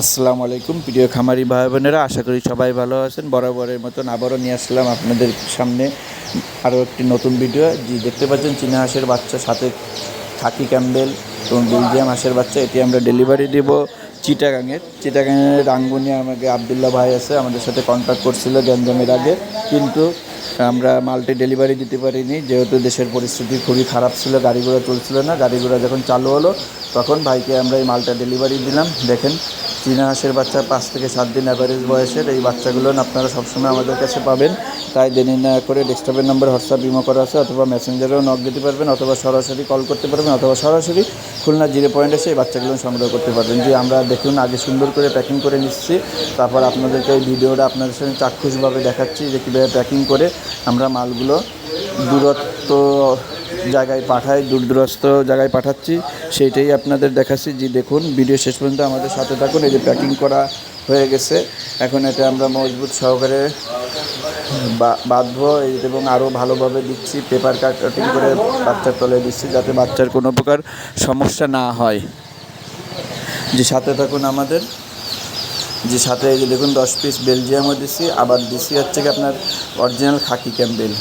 আসসালামু আলাইকুম, প্রিয় খামারি ভাই বোনেরা আশা করি সবাই ভালো আছেন। বরাবরের মতন আবারও নিয়ে আসলাম আপনাদের সামনে আরও একটি নতুন ভিডিও। জি, দেখতে পাচ্ছেন চীনা হাঁসের বাচ্চা, সাথে খাকি ক্যাম্বেল এবং বেলজিয়াম হাঁসের বাচ্চা। এটি আমরা ডেলিভারি দেব চিটাগাঙের। চিটাগাঙের রাঙ্গুনিয়া আমাকে আবদুল্লাহ ভাই আছে, আমাদের সাথে কন্ট্যাক্ট করছিল গ্যাঞ্জামের আগে। কিন্তু আমরা মালটি ডেলিভারি দিতে পারিনি, যেহেতু দেশের পরিস্থিতি খুবই খারাপ ছিল, গাড়িগুলো চলছিল না গাড়ি ঘোড়া যখন চালু হলো, তখন ভাইকে আমরা এই মালটা ডেলিভারি দিলাম। দেখেন, চীনা হাঁসের বাচ্চা পাঁচ থেকে সাত দিন অ্যাভারেজ বয়সের, এই বাচ্চাগুলো আপনারা সবসময় আমাদের কাছে পাবেন। তাই দেরি না করে ডেস্কটপের নম্বর হোয়াটসঅ্যাপ বিমা করা আছে, অথবা মেসেঞ্জারেও নক দিতে পারবেন, অথবা সরাসরি কল করতে পারবেন, অথবা সরাসরি খুলনা জিরো পয়েন্ট এসে এই বাচ্চাগুলো সংগ্রহ করতে পারবেন। যে আমরা দেখুন, আগে সুন্দর করে প্যাকিং করে নিচ্ছি, তারপর আপনাদেরকে এই ভিডিওটা আপনাদের সঙ্গে চাক্ষুষভাবে দেখাচ্ছি যে কীভাবে প্যাকিং করে আমরা মালগুলো দূরত্ব জায়গায় পাঠাই দূর দূরস্থ জায়গায় পাঠাচ্ছি। সেইটাই আপনাদের দেখাচ্ছি। যে দেখুন, ভিডিও শেষ পর্যন্ত আমাদের সাথে থাকুন। এই যে প্যাকিং করা হয়ে গেছে। এখন এটা আমরা মজবুত সহকারে বা- বাঁধবো। এই এবং আরও ভালোভাবে দিচ্ছি। পেপার কাটিং করে বাচ্চার তলে দিচ্ছি যাতে বাচ্চার কোনো প্রকার সমস্যা না হয়। যে সাথে থাকুন আমাদের। যে সাথে এই যে দেখুন, দশ পিস বেলজিয়ামও দিছি, আবার দিছি হচ্ছে কি আপনার অরিজিনাল খাকি ক্যাম্বেল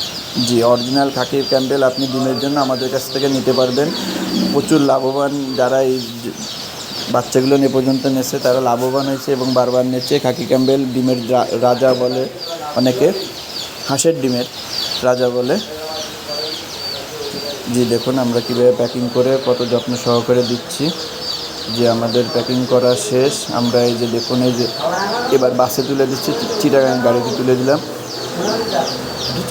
জি অরিজিনাল খাকি ক্যাম্বেল আপনি ডিমের জন্য আমাদের কাছ থেকে নিতে পারবেন। প্রচুর লাভবান যারা এই বাচ্চাগুলো নিয়ে পর্যন্ত নেছে, তারা লাভবান হয়েছে এবং বারবার নেছে। খাকি ক্যাম্বেল ডিমের রাজা বলে অনেকে, হাঁসের ডিমের রাজা বলে। জি, দেখুন আমরা কীভাবে প্যাকিং করে কত যত্ন সহকারে দিচ্ছি। যে আমাদের প্যাকিং করা শেষ, আমরা এই যে দেখুন, এই যে এবার বাসে তুলে দিচ্ছি চিটাগাং গাড়িতে তুলে দিলাম।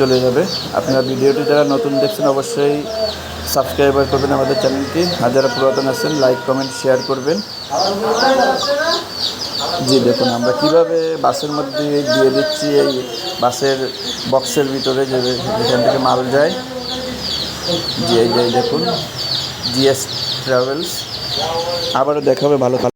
চলে যাবে। আপনারা ভিডিওটি যারা নতুন দেখছেন, অবশ্যই সাবস্ক্রাইবার করবেন আমাদের চ্যানেলটি। আর যারা পুরাতন আছেন লাইক কমেন্ট শেয়ার করবেন। জি, দেখুন, আমরা কীভাবে বাসের মধ্যে দিয়ে দিচ্ছি, এই বাসের বক্সের ভিতরে যে যেখান থেকে মাল যায়। জি, এই দেখুন জিএস ট্রাভেলস আবারও দেখা হবে ভালো